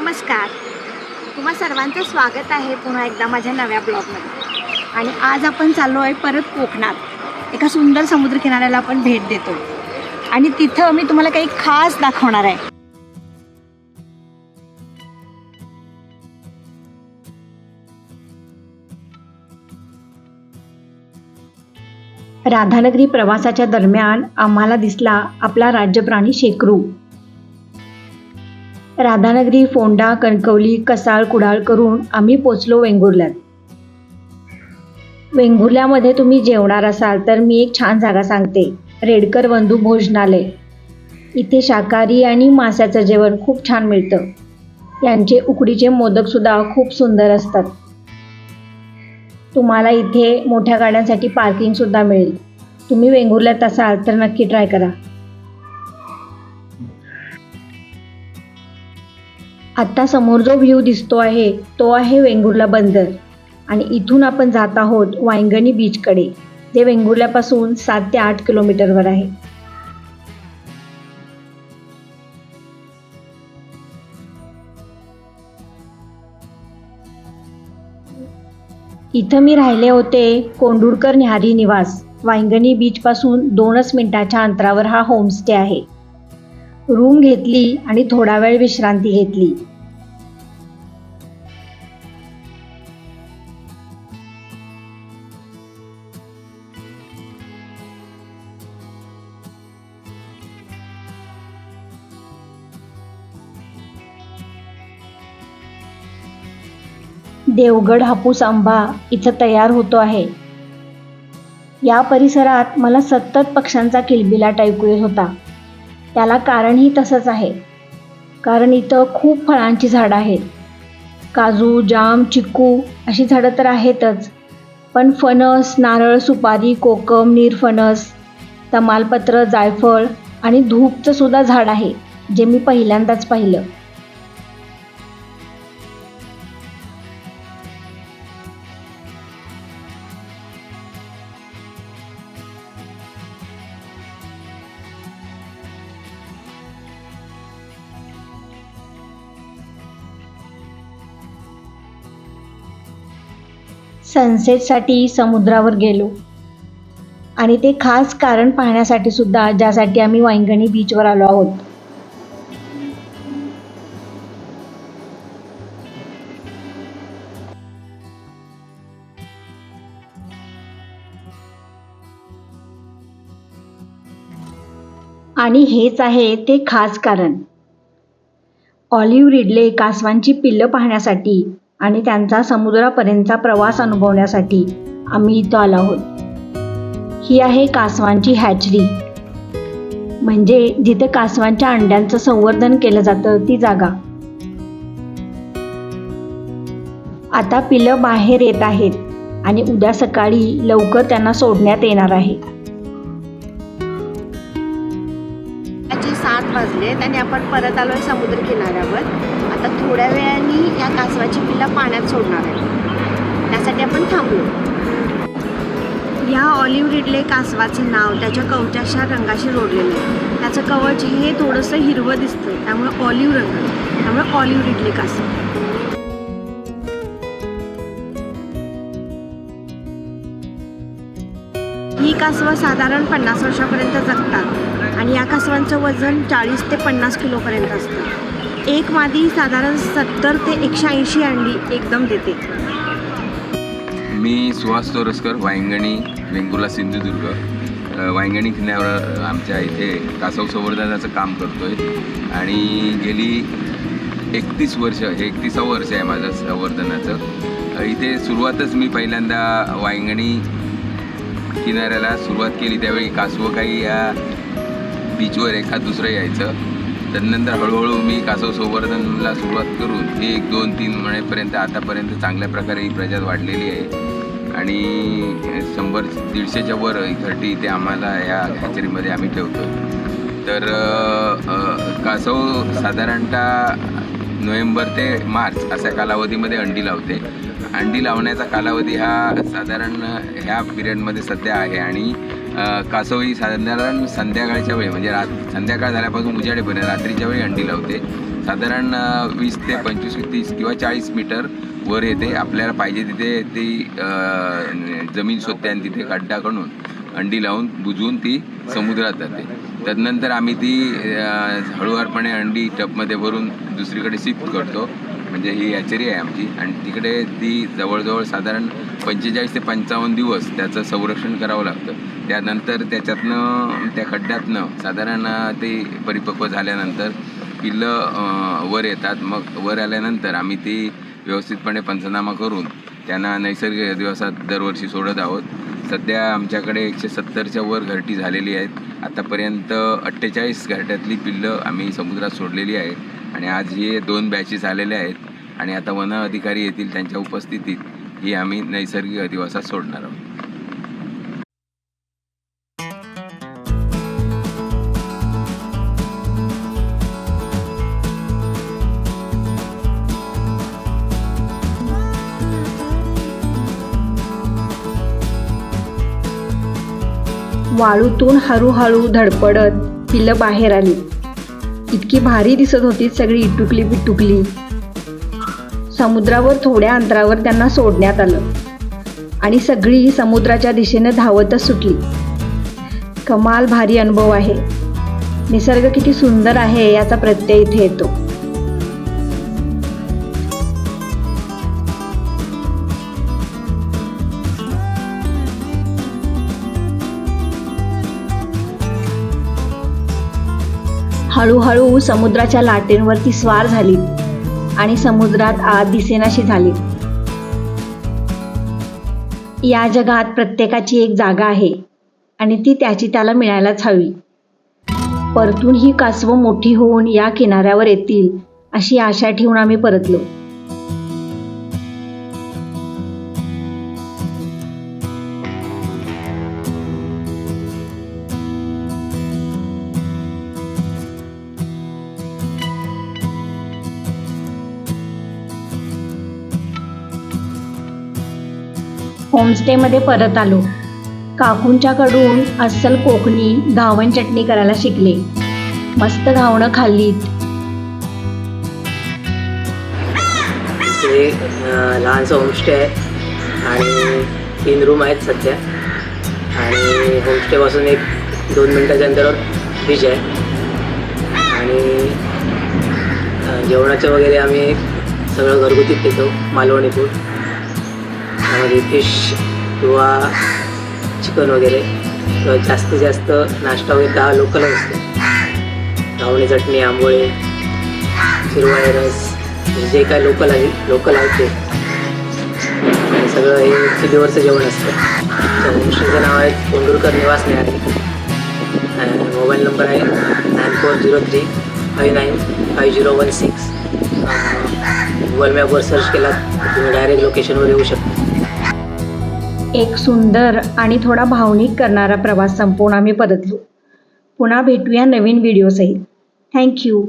नमस्कार. तुम्हा सर्वांचं स्वागत आहे पुन्हा एकदा माझ्या नव्या ब्लॉगमध्ये. आणि आज आपण चाललो आहे परत कोकणात. एका सुंदर समुद्रकिनाऱ्याला आपण भेट देतो. आणि तिथं मी तुम्हाला काही खास दाखवणार आहे. राधानगरी प्रवासाच्या दरम्यान आम्हाला दिसला आपला राज्यप्राणी शेकरू. राधानगरी फोंडा कणकवली कसाळ कुडाळ करून आम्ही पोचलो वेंगुर्ल्यात. वेंगुर्ल्यामध्ये तुम्ही जेवणार असाल तर मी एक छान जागा सांगते रेडकर बंधू भोजनालय. इथे शाकाहारी आणि माशाचं जेवण खूप छान मिळतं. यांचे उकडीचे मोदकसुद्धा खूप सुंदर असतात. तुम्हाला इथे मोठ्या गाड्यांसाठी पार्किंगसुद्धा मिळेल. तुम्ही वेंगुर्ल्यात असाल तर नक्की ट्राय करा. आत्ता समोर जो व्ह्यू दिसतो आहे तो आहे वेंगुर्ला बंदर. आणि इथून आपण जात आहोत वायंगणी बीचकडे जे वेंगुर्ल्यापासून सात ते आठ किलोमीटरवर आहे. इथं मी राहिले होते कोंडुरकर न्याहारी निवास. वायंगणी बीचपासून दोनच मिनिटाच्या अंतरावर हा होमस्टे आहे. रूम घेतली आणि थोडा वेळ विश्रांती घेतली. देवगड हापूस आंबा इथं तयार होतो आहे. या परिसरात मला सतत पक्ष्यांचा किलबिलाट ऐकू येत होता. त्याला कारणही तसंच आहे. कारण इथं खूप फळांची झाडं आहेत. काजू जाम चिक्कू अशी झाडं तर आहेतच. पण फणस नारळ सुपारी कोकम निरफणस तमालपत्र जायफळ आणि धूपचंसुद्धा झाड आहे जे मी पहिल्यांदाच पाहिलं. सनसेटसाठी समुद्रावर गेलो. आणि ते खास कारण पाहण्यासाठी सुद्धा ज्यासाठी आम्ही वांगणी बीचवर आलो आहोत. आणि हेच आहे ते खास कारण. ऑलिव्ह रिडले कासवांची पिल्लं पाहण्यासाठी आणि त्यांचा समुद्रापर्यंतचा प्रवास अनुभवण्यासाठी आम्ही इथं आलो आहोत. ही आहे कासवांची हॅचरी. म्हणजे जिथे कासवांच्या अंड्यांचं संवर्धन केलं जातं ती जागा. आता पिलं बाहेर येत आहेत आणि उद्या सकाळी लवकर त्यांना सोडण्यात येणार आहे. सात वाजलेत आणि आपण परत आलो समुद्र किनाऱ्यावर. आता थोड्या वेळाने या कासवाची पिल्ला पाण्यात सोडणार आहे. त्यासाठी आपण थांबलो या ऑलिव्ह रिडले कासवाचं नाव त्याच्या कवचाच्या रंगाशी जोडलेलं आहे. त्याचं कवच हे थोडंसं हिरवं दिसतं त्यामुळे ऑलिव्ह रंग. त्यामुळे ऑलिव्ह रिडले कासव. ही कासवं साधारण पन्नास वर्षापर्यंत जगतात आणि या कासवांचं वजन चाळीस ते पन्नास किलोपर्यंत असतं. एक मादी साधारण सत्तर ते एकशे ऐंशी अंडी एकदम देते. मी सुहास तोरसकर वायंगणी वेंगुर्ला सिंधुदुर्ग. वायंगणी किल्ल्यावर आमच्या इथे कासव संवर्धनाचं काम करतो आहे आणि गेली एकतीस वर्ष हे एकतीसावं वर्ष आहे माझं संवर्धनाचं. इथे सुरुवातच मी पहिल्यांदा वायंगणी किनाऱ्याला सुरुवात केली. त्यावेळी कासवं काही या बीचवर एखाद दुसरं यायचं. त्यानंतर हळूहळू मी कासव संवर्धनला सुरुवात करून एक दोन तीन महिन्यापर्यंत आतापर्यंत चांगल्या प्रकारे ही प्रजात वाढलेली आहे. आणि शंभर दीडशेच्या वर थर्टी ते आम्हाला या हॅचरीमध्ये आम्ही ठेवतो. तर कासव साधारणतः नोव्हेंबर ते मार्च अशा कालावधीमध्ये अंडी लावते. अंडी लावण्याचा कालावधी हा साधारण ह्या पिरियडमध्ये सध्या आहे आणि अ, साधारण संध्याकाळच्या वेळी म्हणजे रात संध्याकाळ झाल्यापासून उजाडेपर्यंत रात्रीच्या वेळी अंडी लावते. साधारण वीस ते पंचवीस तीस किंवा चाळीस मीटर वर येते. आपल्याला पाहिजे तिथे ती जमीन शोधते आणि तिथे खड्डा करून अंडी लावून बुजवून ती समुद्रात जाते. तदनंतर आम्ही ती अ, हळूवारपणे अंडी टबमध्ये भरून दुसरीकडे शिफ्ट करतो. म्हणजे ही हॅचरी आहे आमची. आणि तिकडे ती जवळजवळ साधारण पंचेचाळीस ते पंचावन्न दिवस त्याचं संरक्षण करावं लागतं. त्यानंतर त्याच्यातनं त्या खड्ड्यातनं साधारण ते परिपक्व झाल्यानंतर पिल्लं वर येतात. मग वर आल्यानंतर आम्ही ती व्यवस्थितपणे पंचनामा करून त्यांना नैसर्गिक दिवसात दरवर्षी सोडत आहोत. सध्या आमच्याकडे एकशे सत्तरच्या वर घरटी झालेली आहेत. आतापर्यंत अठ्ठेचाळीस घरट्यातली पिल्लं आम्ही समुद्रात सोडलेली आहेत आणि आज हे दोन बॅचेस आलेले आहेत. आणि आता वन अधिकारी येतील त्यांच्या उपस्थितीत. ही आम्ही नैसर्गिक अधिवासात सोडणार आहोत. वाळूतून हळूहळू धडपडत पिलं बाहेर आली. इतकी भारी दिसत होती सगळी इटुकली पिटुकली समुद्रावर थोड्या अंतरावर त्यांना सोडण्यात आलं. आणि सगळी समुद्राच्या दिशेने धावतच सुटली. कमाल भारी अनुभव आहे. निसर्ग किती सुंदर आहे याचा प्रत्यय इथे येतो. हळूहळू समुद्राच्या लाटेंवरती स्वार झाली आणि समुद्रात आत दिसेनाशी झाली. या जगात प्रत्येकाची एक जागा आहे आणि ती त्याची त्याला मिळायलाच हवी. परतून ही कासवं मोठी होऊन या किनाऱ्यावर येतील अशी आशा ठेवून आम्ही परतलो. होमस्टेमध्ये परत आलो. काकूंच्याकडून अस्सल कोकणी धावण चटणी करायला शिकले. मस्त घावणं खाल्लीत. लहानसं होमस्टे आहे आणि तीन रूम आहेत सध्या. आणि होमस्टेपासून एक दोन मिनटाच्या अंतरावर बीच आहे. आणि जेवणाचं वगैरे आम्ही सगळं घरगुतीच देतो मालवणी फूड त्यामध्ये फिश किंवा चिकन वगैरे किंवा जास्तीत जास्त नाश्ता वगैरे दहा लोकलच असतो. धावणी चटणी आंबोळे शिरवाळे रस म्हणजे जे काय लोकल आहे लोकल आहे ते. आणि सगळं हे चुलीवरचं जेवण असतं. त्या होमस्टेचं नाव आहे कोंडूरकर निवास न्याहारी आणि मोबाईल नंबर आहे nine four zero three five nine five zero one six. Google मॅपवर search केलात तुम्ही डायरेक्ट लोकेशनवर येऊ शकता. एक सुंदर आणि थोडा भावनिक करणारा प्रवास संपवून आम्ही परतलो पुन्हा भेटूया नवीन व्हिडिओसहित थँक्यू